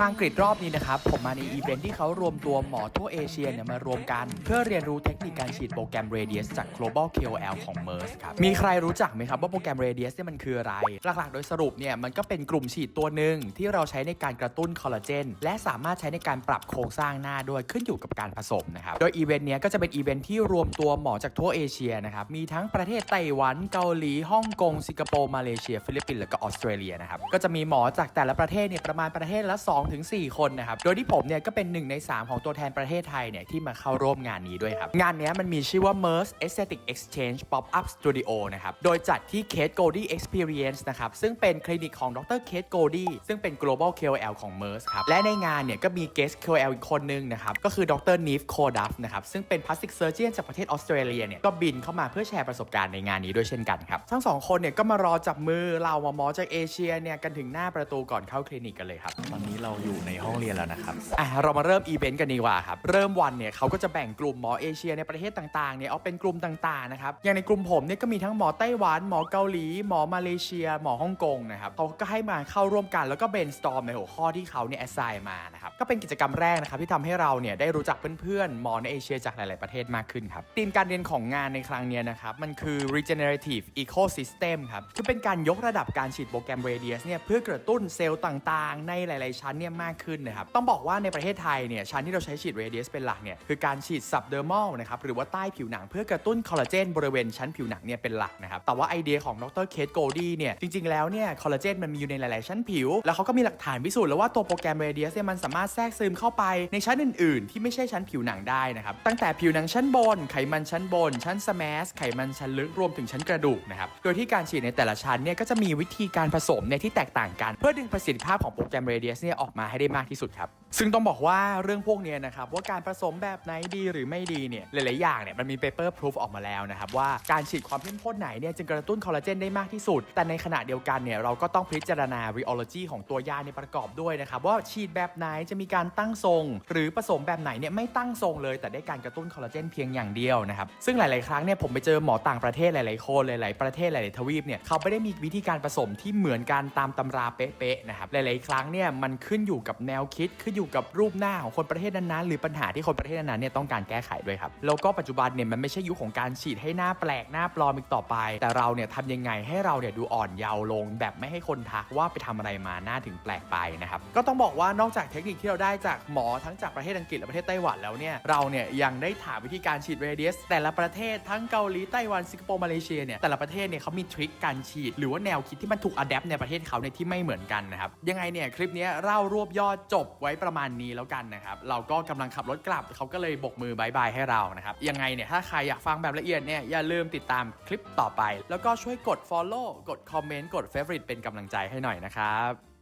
มาอังกฤษรอบนี้นะครับ ผมมาในอีเวนท์ที่เขารวมตัวหมอทั่วเอเชียเนี่ยมารวมกัน เพื่อเรียนรู้เทคนิคการฉีดโปรแกรม Radius จาก Global KOL ของ MERS ครับ มีใครรู้จักไหมครับว่าโปรแกรม Radius เนี่ยมันคืออะไร หลักๆ โดยสรุปเนี่ยมันก็เป็นกลุ่มฉีดตัวหนึ่งที่เราใช้ในการกระตุ้นคอลลาเจนและสามารถใช้ในการปรับโครงสร้างหน้าด้วยขึ้นอยู่กับการผสมนะครับโดยอีเวนต์เนี้ยก็จะเป็นอีเวนท์ที่รวมตัวหมอจากทั่วเอเชียนะครับมีทั้งประเทศไต้หวันเกาหลีฮ่องกงสิงคโปร์มาเลเซีย ฟิลิปปินส์แล้วก็ออสเตรเลียนะครับก็จะมีหมอจากแต่ละประเทศเนี่ยประมาณประเทศละ2-4คนนะครับ โดยที่ผมเนี่ยก็เป็นหนึ่งใน 3 ของตัวแทนประเทศไทยเนี่ยที่มาเข้าร่วมงานนี้ด้วยครับ งานนี้มันมีชื่อว่า MERS Aesthetic Exchange Pop-up Studio นะครับ โดยจัดที่ Kate Goldie Experience นะครับ ซึ่งเป็นคลินิกของดร Kate Goldie ซึ่งเป็น global KOL ของ MERS ครับ และในงานเนี่ยก็มี guest KOL อีกคนนึงนะครับ ก็คือดร Neve Koduff นะครับ ซึ่งเป็น plastic surgeon จากประเทศออสเตรเลียเนี่ยก็บินเข้ามาเพื่อแชร์ประสบการณ์ในงานนี้ด้วยเช่นกันครับทั้งสองคนเนี่ยก็มารอจับมือเราหมอจากเอเชียเนี่ยกันถึงหน้าประตูก่อนเข้าคลินิกกันเลยครับตอนนี้เราอยู่ในห้องเรียนแล้วนะครับอะเรามาเริ่มอีเวนต์กันดีกว่าครับ เริ่มวันเนี่ยเขาก็จะแบ่งกลุ่มหมอเอเชียในประเทศต่างๆเนี่ยเอาเป็นกลุ่มต่างๆนะครับ อย่างในกลุ่มผมเนี่ยก็มีทั้งหมอไต้หวัน หมอเกาหลี หมอมาเลเซีย หมอฮ่องกงนะครับเขาก็ให้มาเข้าร่วมกันแล้วก็เบนสตอมในหัวข้อที่เขาเนี่ยแอสไซน์มานะครับ ก็เป็นกิจกรรมแรกนะครับที่ทำให้เราเนี่ยได้รู้จักเพื่อนๆหมอในเอเชียจากหลาย ๆประเทศมากขึ้นครับธีมการเรียนของงานในครั้งเนี้ยนะครับมันคือ regenerative ecosystem ครับคือเป็นการยกระดับการฉีดโปรแกรม Radius เนี่ยเพื่อกระตุ้นเซลล์ต่างๆ ในหลาย ๆ ชั้นเนี่ยมากขึ้นนะครับ ต้องบอกว่าในประเทศไทยเนี่ยชั้นที่เราใช้ฉีด Radius เป็นหลักเนี่ยคือการฉีด subdermal นะครับหรือว่าใต้ผิวหนังเพื่อกระตุ้นคอลลาเจนบริเวณชั้นผิวหนังเนี่ยเป็นหลักนะครับแต่ว่าไอเดียของดรเคทโกลดี้เนี่ยจริงๆแล้วเนี่ยคอลลาเจนมันมีอยู่ในหลายๆชั้นผิว แล้วเขาก็มีหลักฐานพิสูจน์แล้วว่าตัวโปรแกรม Radius เนี่ยมันสามารถแทรกซึมเข้าไปในชั้นอื่นๆ ที่ไม่ใช่ชั้นผิวหนังได้นะครับตั้งแต่ผิวหนังชั้นบน ไขมันชั้นบน ชั้นสแมสไขมันชั้นลึกรวมถึงชั้นกระดูกนะครับโดยที่การฉีดในแต่ละชั้นเนี่ยก็จะมีวิธีการผสมเนี่ยที่แตกต่างกัน เพื่อดึงประสิทธิภาพของโปรแกรม Radius เนี่ยออกมาให้ได้มากที่สุดครับซึ่งต้องบอกว่าเรื่องพวกนี้นะครับว่าการผสมแบบไหนดีหรือไม่ดีเนี่ยหลาย ๆ อย่างเนี่ยมันมี paper proof ออกมาแล้วนะครับว่าการฉีดความเข้มข้นไหนเนี่ยจึงกระตุ้นคอลลาเจนได้มากที่สุด แต่ในขณะเดียวกันเนี่ยเราก็ต้องพิจารณา rheology ของตัวยาในประกอบด้วยนะครับว่าฉีดแบบไหนจะมีการตั้งทรง หรือผสมแบบไหนเนี่ยไม่ตั้งทรงเลย แต่ได้การกระตุ้นคอลลาเจนเพียงอย่างเดียวนะครับซึ่งหลาย ๆ ครั้งเนี่ยผมไปเจอหมอต่างประเทศหลาย ๆ คนหลาย ๆ ประเทศหลาย ๆ ทวีปเนี่ยเขาไม่ได้มีวิธีการผสมที่เหมือนกันตามตำราเป๊ะ ๆ นะครับหลาย ๆ ครั้งเนี่ยมันขึ้นอยู่กับแนวคิดขึ้นอยู่กับรูปหน้าของคนประเทศนั้นๆหรือปัญหาที่คนประเทศนั้นๆเนี่ยต้องการแก้ไขด้วยครับแล้วก็ปัจจุบันเนี่ยมันไม่ใช่ยุคของการฉีดให้หน้าแปลกหน้าปลอมอีกต่อไป แต่เราเนี่ยทำยังไงให้เราเนี่ยดูอ่อนเยาว์ลง แบบไม่ให้คนทักว่าไปทำอะไรมาหน้าถึงแปลกไปนะครับก็ต้องบอกว่านอกจากเทคนิคที่เราได้จากหมอทั้งจากประเทศอังกฤษและประเทศไต้หวันแล้วเนี่ยเราเนี่ยยังได้ถามวิธีการฉีดเรเดียสแต่ละประเทศทั้งเกาหลีไต้หวันสิงคโปร์มาเลเซียเนี่ยแต่ละประเทศเนี่ยเขามีทริคการฉีด หรือว่าแนวคิดที่มันถูกอัดแอปในประเทศเขาเนี่ยที่ไม่เหมือนกันนะครับยังไงเนี่ยคลิปนี้เล่ารวบยอดจบไว้ประประมาณนี้แล้วกันนะครับ เราก็กำลังขับรถกลับเขาก็เลยบกมือบายบายให้เรานะครับ ยังไงเนี่ยถ้าใครอยากฟังแบบละเอียดเนี่ยอย่าลืมติดตามคลิปต่อไป แล้วก็ช่วยกด follow กด comment กด favorite เป็นกำลังใจให้หน่อยนะครับ